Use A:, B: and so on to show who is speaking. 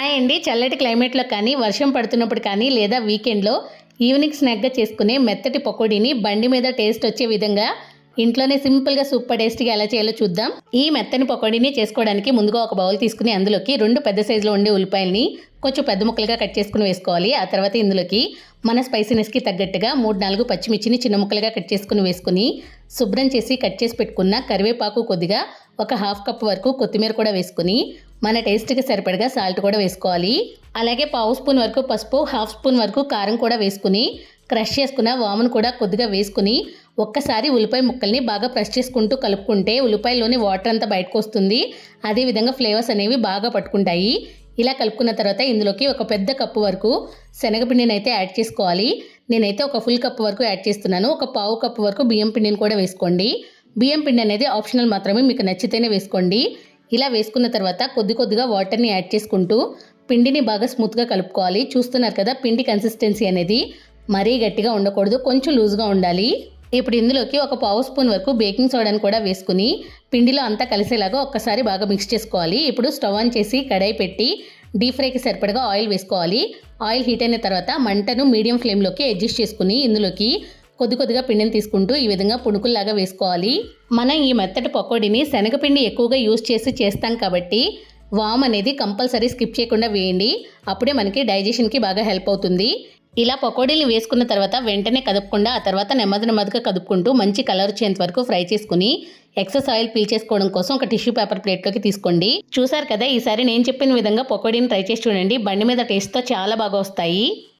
A: Hi అండి. చల్లటి క్లైమేట్లో కానీ వర్షం పడుతున్నప్పుడు కానీ లేదా వీకెండ్లో ఈవినింగ్ స్నాక్గా చేసుకునే మెత్తటి పకోడీని బండి మీద టేస్ట్ వచ్చే విధంగా ఇంట్లోనే సింపుల్గా సూపర్ టేస్ట్గా ఎలా చేయాలో చూద్దాం. ఈ మెత్తని పకోడీని చేసుకోవడానికి ముందుగా ఒక బౌల్ తీసుకుని అందులోకి రెండు పెద్ద సైజులో ఉండే ఉల్లిపాయల్ని కొంచెం పెద్ద ముక్కలుగా కట్ చేసుకుని వేసుకోవాలి. ఆ తర్వాత ఇందులోకి మన స్పైసీనెస్కి తగ్గట్టుగా మూడు నాలుగు పచ్చిమిర్చిని చిన్న ముక్కలుగా కట్ చేసుకుని వేసుకుని శుభ్రం చేసి కట్ చేసి పెట్టుకున్న కరివేపాకు కొద్దిగా ఒక హాఫ్ కప్ వరకు కొత్తిమీర కూడా వేసుకుని మన టేస్ట్కి సరిపడగా సాల్ట్ కూడా వేసుకోవాలి. అలాగే పావు స్పూన్ వరకు పసుపు హాఫ్ స్పూన్ వరకు కారం కూడా వేసుకుని క్రష్ చేసుకున్న వామును కూడా కొద్దిగా వేసుకుని ఒక్కసారి ఉల్లిపాయ ముక్కల్ని బాగా ప్రెస్ చేసుకుంటూ కలుపుకుంటే ఉల్లిపాయలోని వాటర్ అంతా బయటకు వస్తుంది. అదేవిధంగా ఫ్లేవర్స్ అనేవి బాగా పట్టుకుంటాయి. ఇలా కలుపుకున్న తర్వాత ఇందులోకి ఒక పెద్ద కప్పు వరకు శనగపిండిని అయితే యాడ్ చేసుకోవాలి. నేనైతే ఒక ఫుల్ కప్పు వరకు యాడ్ చేస్తున్నాను. ఒక పావు కప్పు వరకు బియ్యం పిండిని కూడా వేసుకోండి. బియ్యం పిండి అనేది ఆప్షనల్ మాత్రమే. మీకు నచ్చితేనే వేసుకోండి. ఇలా వేసుకున్న తర్వాత కొద్ది కొద్దిగా వాటర్ని యాడ్ చేసుకుంటూ పిండిని బాగా స్మూత్గా కలుపుకోవాలి. చూస్తున్నారు కదా పిండి కన్సిస్టెన్సీ అనేది మరీ గట్టిగా ఉండకూడదు కొంచెం లూజ్గా ఉండాలి. ఇప్పుడు ఇందులోకి ఒక పావు స్పూన్ వరకు బేకింగ్ సోడాని కూడా వేసుకుని పిండిలో అంతా కలిసేలాగా ఒక్కసారి బాగా మిక్స్ చేసుకోవాలి. ఇప్పుడు స్టవ్ ఆన్ చేసి కడాయి పెట్టి డీప్ ఫ్రైకి సరిపడగా ఆయిల్ వేసుకోవాలి. ఆయిల్ హీట్ అయిన తర్వాత మంటను మీడియం ఫ్లేమ్లోకి అడ్జస్ట్ చేసుకుని ఇందులోకి కొద్ది కొద్దిగా పిండిని తీసుకుంటూ ఈ విధంగా పుణుకుల్లాగా వేసుకోవాలి. మనం ఈ మెత్తటి పకోడీని శనగపిండి ఎక్కువగా యూజ్ చేసి చేస్తాం కాబట్టి వామ్ అనేది కంపల్సరీ స్కిప్ చేయకుండా వేయండి. అప్పుడే మనకి డైజెషన్కి బాగా హెల్ప్ అవుతుంది. ఇలా పకోడీలు వేసుకున్న తర్వాత వెంటనే కదుపకుండా ఆ తర్వాత నెమ్మది నెమ్మదిగా కదుపుకుంటూ మంచి కలర్ వచ్చేంత వరకు ఫ్రై చేసుకుని ఎక్సెస్ ఆయిల్ పీల్చేసుకోవడం కోసం ఒక టిష్యూ పేపర్ ప్లేట్లోకి తీసుకోండి. చూసారు కదా ఈసారి నేను చెప్పిన విధంగా పకోడీని ట్రై చేసి చూడండి. బండి మీద టేస్ట్తో చాలా బాగా వస్తాయి.